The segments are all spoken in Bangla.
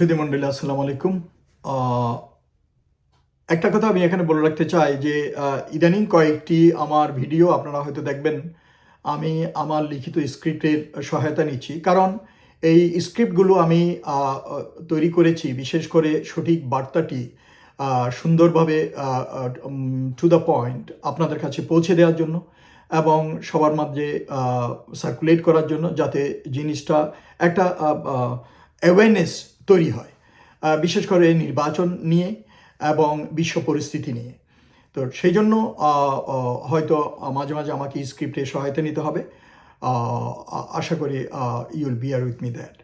সুধী মন্ডলী আসসালামু আলাইকুম। একটা কথা আমি এখানে বলে রাখতে চাই যে ইদানিং কয়েকটি আমার ভিডিও আপনারা হয়তো দেখবেন। আমি আমার লিখিত স্ক্রিপ্টের সহায়তা নিচ্ছি। কারণ এই স্ক্রিপ্টগুলো আমি তৈরি করেছি বিশেষ করে সঠিক বার্তাটি সুন্দরভাবে টু দ্য পয়েন্ট আপনাদের কাছে পৌঁছে দেওয়ার জন্য এবং সবার মাঝে সার্কুলেট করার জন্য যাতে জিনিসটা একটা অ্যাওয়ারনেস তৈরি হয় বিশেষ করে নির্বাচন নিয়ে এবং বিশ্ব পরিস্থিতি নিয়ে। তো সেই জন্য হয়তো মাঝে মাঝে আমাকে স্ক্রিপ্টে সহায়তা নিতে হবে। আশা করি you'll bear with me that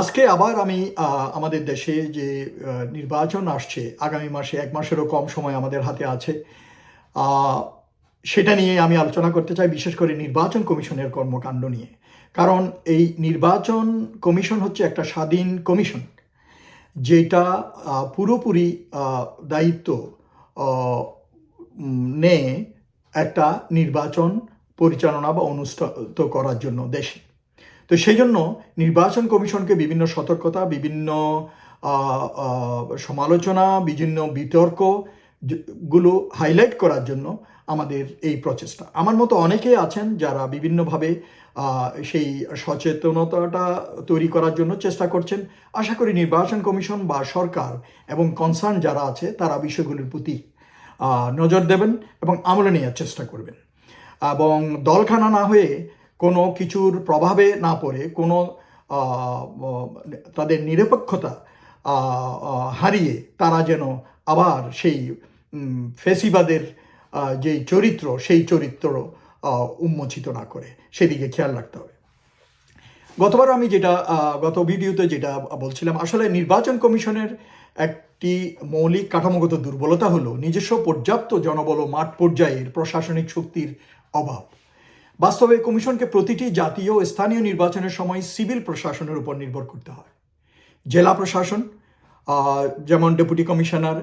আজকে আবার আমি আমাদের দেশে যে নির্বাচন আসছে, আগামী মাসে এক মাসেরও কম সময় আমাদের হাতে আছে সেটা নিয়ে আমি আলোচনা করতে চাই, বিশেষ করে নির্বাচন কমিশনের কর্মকাণ্ড নিয়ে। কারণ এই নির্বাচন কমিশন হচ্ছে একটা স্বাধীন কমিশন, যেটা পুরোপুরি দায়িত্ব নেয় একটা নির্বাচন পরিচালনা বা অনুষ্ঠিত করার জন্য দেশে। তো সেই জন্য নির্বাচন কমিশনকে বিভিন্ন সতর্কতা, বিভিন্ন সমালোচনা, বিভিন্ন বিতর্কগুলো হাইলাইট করার জন্য আমাদের এই প্রচেষ্টা। আমার মতো অনেকেই আছেন যারা বিভিন্নভাবে সেই সচেতনতাটা তৈরি করার জন্য চেষ্টা করছেন। আশা করি নির্বাচন কমিশন বা সরকার এবং কনসার্ন যারা আছে, তারা বিষয়গুলির প্রতি নজর দেবেন এবং আমলে নেওয়ার চেষ্টা করবেন। এবং দলখানা না হয়ে কোনো কিছুর প্রভাবে না পড়ে, কোনো তাদের নিরপেক্ষতা হারিয়ে তারা যেন আবার সেই ফেসিবাদের যেই চরিত্র, সেই চরিত্র উন্মোচিত না করে। সেদিকে খেয়াল রাখতে হবে। গতবার আমি যেটা গত ভিডিওতে যেটা বলছিলাম, আসলে নির্বাচন কমিশনের একটি মৌলিক কাঠামোগত দুর্বলতা হলো নিজস্ব পর্যাপ্ত জনবল মাঠ পর্যায়ের প্রশাসনিক শক্তির অভাব। বাস্তবে কমিশনকে প্রতিটি জাতীয় স্থানীয় নির্বাচনের সময় সিভিল প্রশাসনের উপর নির্ভর করতে হয়। জেলা প্রশাসন যেমন deputy commissioner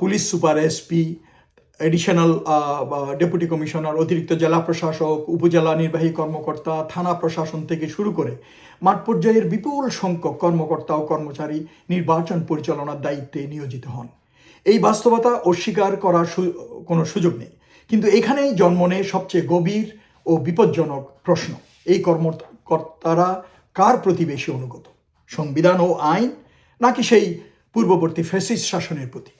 police super SP additional deputy commissioner অতিরিক্ত জেলা প্রশাসক, উপজেলা নির্বাহী কর্মকর্তা, থানা প্রশাসন থেকে শুরু করে মাঠ পর্যায়ের বিপুল সংখ্যক কর্মকর্তা ও কর্মচারী নির্বাচন পরিচালনার দায়িত্বে নিয়োজিত হন। এই বাস্তবতা অস্বীকার করার কোনো সুযোগ নেই। কিন্তু এখানেই জন্ম নেয় সবচেয়ে গভীর ও বিপজ্জনক প্রশ্ন। এই কর্মকর্তারা কার প্রতি বেশি অনুগত? সংবিধান ও আইন নাকি সেই পূর্ববর্তী ফ্যাসিস্ট শাসনের প্রতি?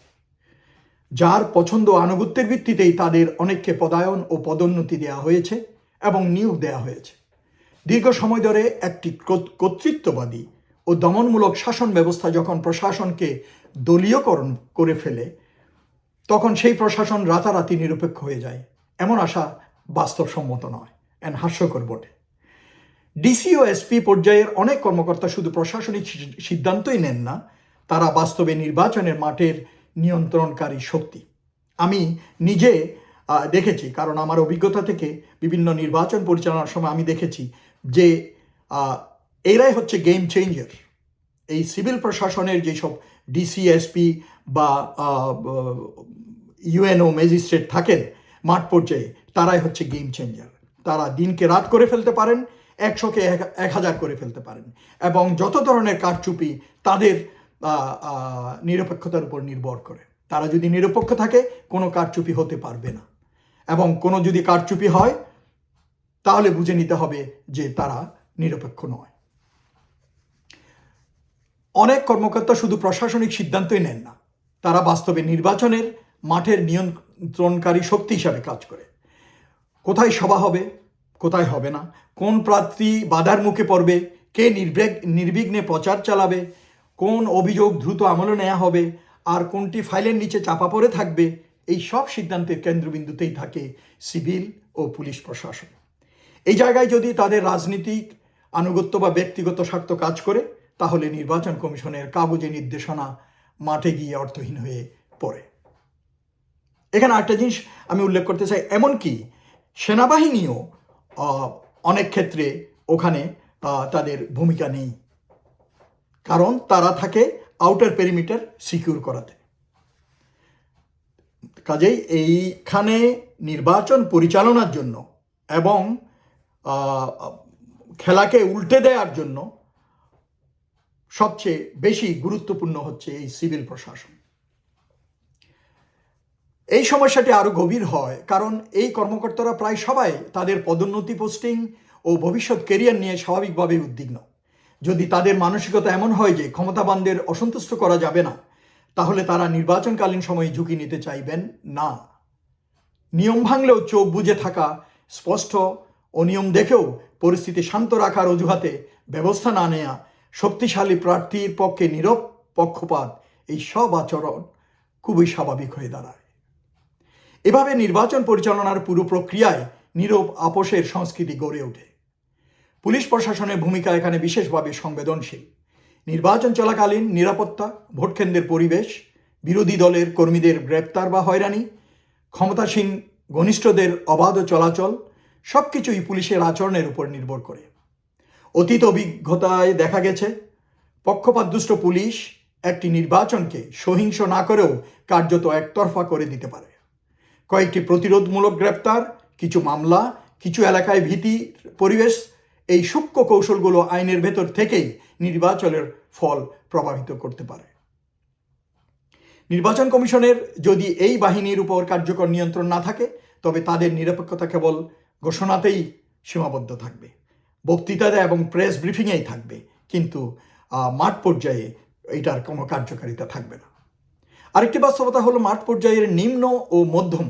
যার পছন্দ আনুগত্যের ভিত্তিতেই তাদের অনেককে পদায়ন ও পদোন্নতি দেওয়া হয়েছে এবং নিয়োগ দেওয়া হয়েছে। দীর্ঘ সময় ধরে একটি কর্তৃত্ববাদী ও দমনমূলক শাসন ব্যবস্থা যখন প্রশাসনকে দলীয়করণ করে ফেলে, তখন সেই প্রশাসন রাতারাতি নিরপেক্ষ হয়ে যায়। এমন আশা বাস্তবসম্মত নয় এন্ড হাস্যকর বটে। ডিসি ও এসপি পর্যায়ের অনেক কর্মকর্তা শুধু প্রশাসনিক সিদ্ধান্তই নেন না, তারা বাস্তবে নির্বাচনের মাঠের নিয়ন্ত্রণকারী শক্তি। আমি নিজে দেখেছি, কারণ আমার অভিজ্ঞতা থেকে বিভিন্ন নির্বাচন পরিচালনার সময় আমি দেখেছি যে এরাই হচ্ছে গেম চেঞ্জার এই সিভিল প্রশাসনের যেসব ডিসি এসপি বা ইউএনও ম্যাজিস্ট্রেট থাকেন মাঠ পর্যায়ে, তারাই হচ্ছে গেম চেঞ্জার তারা দিনকে রাত করে ফেলতে পারেন, একশোকে এক- হাজার করে ফেলতে পারেন। এবং যত ধরনের কারচুপি তাদের নিরপেক্ষতার উপর নির্ভর করে। তারা যদি নিরপেক্ষ থাকে, কোনো কারচুপি হতে পারবে না। এবং কোনো যদি কারচুপি হয়, তাহলে বুঝে নিতে হবে যে তারা নিরপেক্ষ নয়। অনেক কর্মকর্তা শুধু প্রশাসনিক সিদ্ধান্তই নেন না। তারা বাস্তবে নির্বাচনের মাঠের নিয়ন্ত্রণকারী শক্তি হিসাবে কাজ করে। কোথায় সভা হবে, কোথায় হবে না, কোন প্রার্থী বাধার মুখে পড়বে, কে নির্বিঘ্নে প্রচার চালাবে কোন অভিযোগ দ্রুত আমলে নেওয়া হবে আর কোনটি ফাইলের নিচে চাপা পড়ে থাকবে, এই সব সিদ্ধান্তের কেন্দ্রবিন্দুতেই থাকে সিভিল ও পুলিশ প্রশাসন। এই জায়গায় যদি তাদের রাজনীতিক, আনুগত্য বা ব্যক্তিগত স্বার্থ কাজ করে, তাহলে নির্বাচন কমিশনের কাগজে নির্দেশনা মাঠে গিয়ে অর্থহীন হয়ে পড়ে। এখানে আরেকটা জিনিস আমি উল্লেখ করতে চাই এমনকি সেনাবাহিনীও অনেক ক্ষেত্রে ওখানে তাদের ভূমিকা নেই। কারণ তারা থাকে আউটার পেরিমিটার সিকিউর করাতে। কাজেই এইখানে নির্বাচন পরিচালনার জন্য এবং খেলাকে উল্টে দেওয়ার জন্য সবচেয়ে বেশি গুরুত্বপূর্ণ হচ্ছে এই সিভিল প্রশাসন। এই সমস্যাটি আরও গভীর হয় কারণ এই কর্মকর্তারা প্রায় সবাই তাদের পদোন্নতি পোস্টিং ও ভবিষ্যৎ কেরিয়ার নিয়ে স্বাভাবিকভাবে উদ্বিগ্ন। যদি তাদের মানসিকতা এমন হয় যে ক্ষমতাবানদের অসন্তুষ্ট করা যাবে না, তাহলে তারা নির্বাচনকালীন সময়ে ঝুঁকি নিতে চাইবেন না। নিয়ম ভাঙলেও চোখ বুজে থাকা স্পষ্ট, অনিয়ম দেখেও পরিস্থিতি শান্ত রাখার অজুহাতে ব্যবস্থা না নেয়া শক্তিশালী প্রার্থীর পক্ষে নীরব পক্ষপাত এই সব আচরণ খুবই স্বাভাবিক হয়ে দাঁড়ায়। এভাবে নির্বাচন পরিচালনার পুরো প্রক্রিয়ায় নীরব আপোষের সংস্কৃতি গড়ে ওঠে। পুলিশ প্রশাসনের ভূমিকা এখানে বিশেষভাবে সংবেদনশীল। নির্বাচন চলাকালীন নিরাপত্তা, ভোটকেন্দ্রের পরিবেশ, বিরোধী দলের কর্মীদের গ্রেপ্তার বা হয়রানি, ক্ষমতাসীন ঘনিষ্ঠদের অবাধ চলাচল সব কিছুই পুলিশের আচরণের উপর নির্ভর করে। অতীত অভিজ্ঞতায় দেখা গেছে, পক্ষপাতদুষ্ট পুলিশ একটি নির্বাচনকে সহিংস না করেও কার্যত একতরফা করে দিতে পারে। কয়েকটি প্রতিরোধমূলক গ্রেপ্তার, কিছু মামলা, কিছু এলাকায় ভীতির পরিবেশ এই সূক্ষ্ম কৌশলগুলো আইনের ভেতর থেকেই নির্বাচনের ফল প্রভাবিত করতে পারে। নির্বাচন কমিশনের যদি এই বাহিনীর উপর কার্যকর নিয়ন্ত্রণ না থাকে, তবে তাদের নিরপেক্ষতা কেবল ঘোষণাতেই সীমাবদ্ধ থাকবে। বক্তৃতাতে এবং প্রেস ব্রিফিংয়েই থাকবে, কিন্তু মাঠ পর্যায়ে এটার কোনো কার্যকারিতা থাকবে না। আরেকটি বাস্তবতা হলো মাঠ পর্যায়ের নিম্ন ও মধ্যম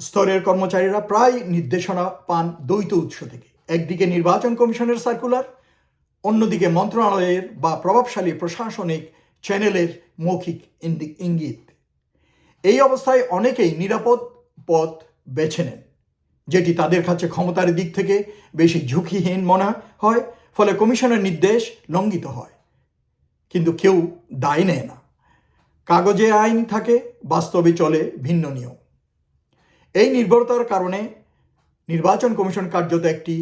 স্তরের কর্মচারীরা প্রায় নির্দেশনা পান দ্বৈত উৎস থেকে। একদিকে নির্বাচন কমিশনের সার্কুলার অন্যদিকে মন্ত্রণালয়ের বা প্রভাবশালী প্রশাসনিক চ্যানেলের মৌখিক ইঙ্গিত। এই অবস্থায় অনেকেই নিরাপদ পথ বেছে নেন, যেটি তাদের কাছে ক্ষমতার দিক থেকে বেশি ঝুঁকিহীন মনে হয়, ফলে কমিশনের নির্দেশ লঙ্ঘিত হয়। কিন্তু কেউ দায় নেয় না। কাগজে আইন থাকে, বাস্তবে চলে ভিন্ন নিয়ম। এই নির্ভরতার কারণে নির্বাচন কমিশন কার্যত একটি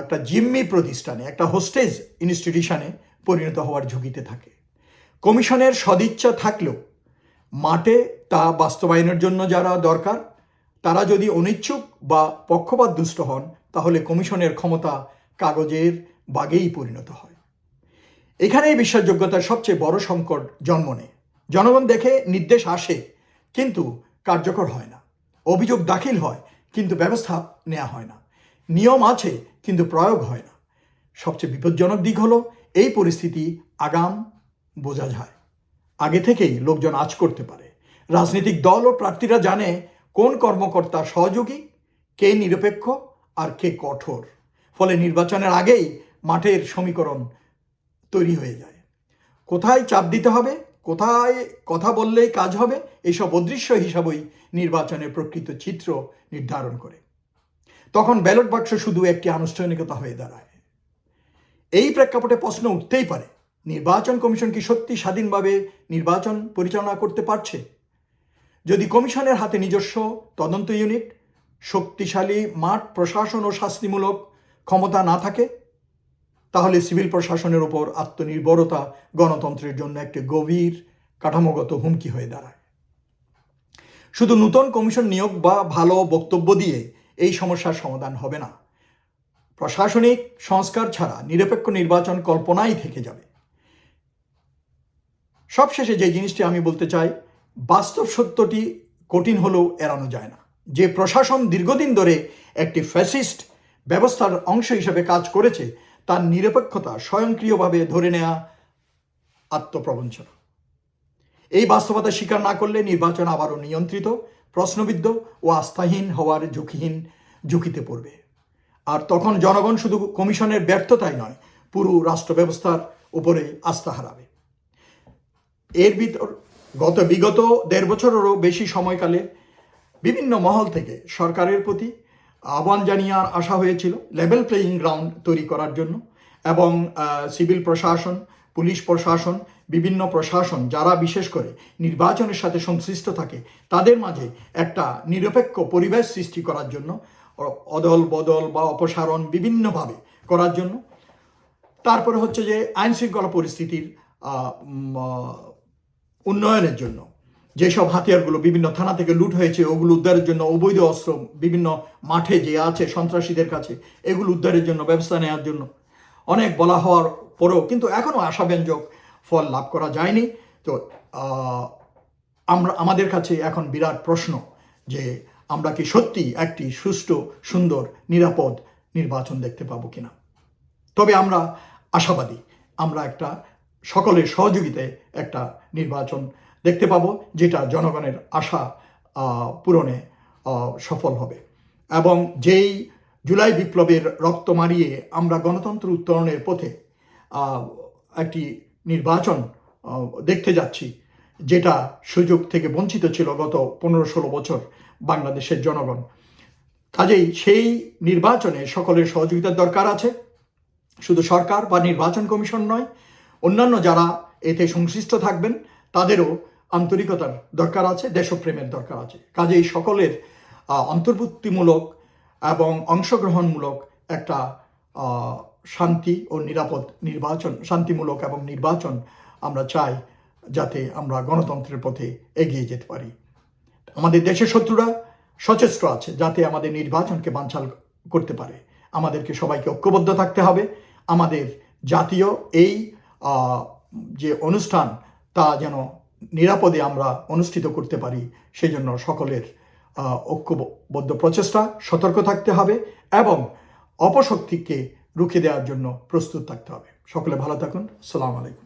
একটা জিম্মি প্রতিষ্ঠানে, একটা হোস্টেজ ইনস্টিটিউশনে পরিণত হওয়ার ঝুঁকিতে থাকে। কমিশনের সদিচ্ছা থাকলেও মাঠে তা বাস্তবায়নের জন্য যারা দরকার, তারা যদি অনিচ্ছুক বা পক্ষপাত দুষ্ট হন, তাহলে কমিশনের ক্ষমতা কাগজের বাগেই পরিণত হয়। এখানেই বিশ্বাসযোগ্যতার সবচেয়ে বড় সংকট জন্ম নেয়। জনগণ দেখে নির্দেশ আসে, কিন্তু কার্যকর হয় না। অভিযোগ দাখিল হয় কিন্তু ব্যবস্থা নেওয়া হয় না। নিয়ম আছে, কিন্তু প্রয়োগ হয় না। সবচেয়ে বিপজ্জনক দিক হলো, এই পরিস্থিতি আগাম বোঝা যায়। আগে থেকেই লোকজন আজ করতে পারে। রাজনৈতিক দল ও প্রার্থীরা জানে কোন কর্মকর্তা সহযোগী, কে নিরপেক্ষ আর কে কঠোর। ফলে নির্বাচনের আগেই মাঠের সমীকরণ তৈরি হয়ে যায়। কোথায় চাপ দিতে হবে? কোথায় কথা বললেই কাজ হবে, এইসব অদৃশ্য হিসাবেই নির্বাচনের প্রকৃত চিত্র নির্ধারণ করে। তখন ব্যালট বাক্স শুধু একটি আনুষ্ঠানিকতা হয়ে দাঁড়ায়। এই প্রেক্ষাপটে প্রশ্ন উঠতেই পারে, নির্বাচন কমিশন কি সত্যি স্বাধীনভাবে নির্বাচন পরিচালনা করতে পারছে? যদি কমিশনের হাতে নিজস্ব তদন্ত ইউনিট, শক্তিশালী মাঠ প্রশাসন ও শাস্তিমূলক ক্ষমতা না থাকে তাহলে সিভিল প্রশাসনের উপর আত্মনির্ভরতা গণতন্ত্রের জন্য একটি গভীর কাঠামোগত হুমকি হয়ে দাঁড়ায়। শুধু নূতন কমিশন নিয়োগ বা ভালো বক্তব্য দিয়ে এই সমস্যার সমাধান হবে না। প্রশাসনিক সংস্কার ছাড়া নিরপেক্ষ নির্বাচন কল্পনাই থেকে যাবে। সবশেষে যে জিনিসটি আমি বলতে চাই, বাস্তব সত্যটি কঠিন হলেও এড়ানো যায় না। যে প্রশাসন দীর্ঘদিন ধরে একটি ফ্যাসিস্ট ব্যবস্থার অংশ হিসেবে কাজ করেছে তার নিরপেক্ষতা স্বয়ংক্রিয়ভাবে ধরে নেয়া আত্মপ্রবঞ্চনা। এই বাস্তবতা স্বীকার না করলে নির্বাচন আবারও নিয়ন্ত্রিত, প্রশ্নবিদ্ধ ও আস্থাহীন হওয়ার ঝুঁকিহীন ঝুঁকিতে পড়বে। আর তখন জনগণ শুধু কমিশনের ব্যর্থতাই নয়, পুরো রাষ্ট্র ব্যবস্থার উপরে আস্থা হারাবে। এর ভিতর গত বিগত দেড় বছরেরও বেশি সময়কালে বিভিন্ন মহল থেকে সরকারের প্রতি আহ্বান জানিয়ে আসা হয়েছিল লেভেল প্লেয়িং গ্রাউন্ড তৈরি করার জন্য এবং সিভিল প্রশাসন, পুলিশ প্রশাসন, বিভিন্ন প্রশাসন যারা বিশেষ করে নির্বাচনের সাথে সংশ্লিষ্ট থাকে, তাদের মাঝে একটা নিরপেক্ষ পরিবেশ সৃষ্টি করার জন্য অদল বদল বা অপসারণ বিভিন্নভাবে করার জন্য। তারপরে হচ্ছে যে আইনশৃঙ্খলা পরিস্থিতির উন্নয়নের জন্য। যেসব হাতিয়ারগুলো বিভিন্ন থানা থেকে লুট হয়েছে, ওগুলো উদ্ধারের জন্য অবৈধ অস্ত্র বিভিন্ন মাঠে যে আছে সন্ত্রাসীদের কাছে, এগুলো উদ্ধারের জন্য ব্যবস্থা নেওয়ার জন্য। অনেক বলা হওয়ার পরেও কিন্তু এখনও আশাব্যঞ্জক ফল লাভ করা যায়নি। তো আমরা, আমাদের কাছে এখন বিরাট প্রশ্ন যে আমরা কি সত্যি একটি সুষ্ঠু, সুন্দর, নিরাপদ নির্বাচন দেখতে পাবো কিনা? তবে আমরা আশাবাদী, আমরা একটা সকলের সহযোগিতায় একটা নির্বাচন দেখতে পাবো যেটা জনগণের আশা পূরণে সফল হবে। এবং যেই জুলাই বিপ্লবের রক্ত মারিয়ে আমরা গণতন্ত্র উত্তরণের পথে একটি নির্বাচন দেখতে যাচ্ছি, যেটা সুযোগ থেকে বঞ্চিত ছিল গত পনেরো ষোলো বছর বাংলাদেশের জনগণ। কাজেই সেই নির্বাচনে সকলের সহযোগিতার দরকার আছে। শুধু সরকার বা নির্বাচন কমিশন নয়, অন্যান্য যারা এতে সংশ্লিষ্ট থাকবেন, তাদেরও আন্তরিকতার দরকার আছে, দেশপ্রেমের দরকার আছে। কাজেই সকলের অন্তর্ভুক্তিমূলক এবং অংশগ্রহণমূলক একটা শান্তি ও নিরাপদ নির্বাচন, শান্তিমূলক এবং নির্বাচন আমরা চাই যাতে আমরা গণতন্ত্রের পথে এগিয়ে যেতে পারি। আমাদের দেশের শত্রুরা সচেষ্ট আছে যাতে আমাদের নির্বাচনকে বানচাল করতে পারে। আমাদেরকে সবাইকে ঐক্যবদ্ধ থাকতে হবে। আমাদের জাতীয় এই যে অনুষ্ঠান তা যেন নিরাপদে আমরা অনুষ্ঠিত করতে পারি, সেই জন্য সকলের ঐক্যবদ্ধ প্রচেষ্টা, সতর্ক থাকতে হবে এবং অপশক্তিকে রুখে দেওয়ার জন্য প্রস্তুত থাকতে হবে। সকলে ভালো থাকুন। সালাম আলাইকুম।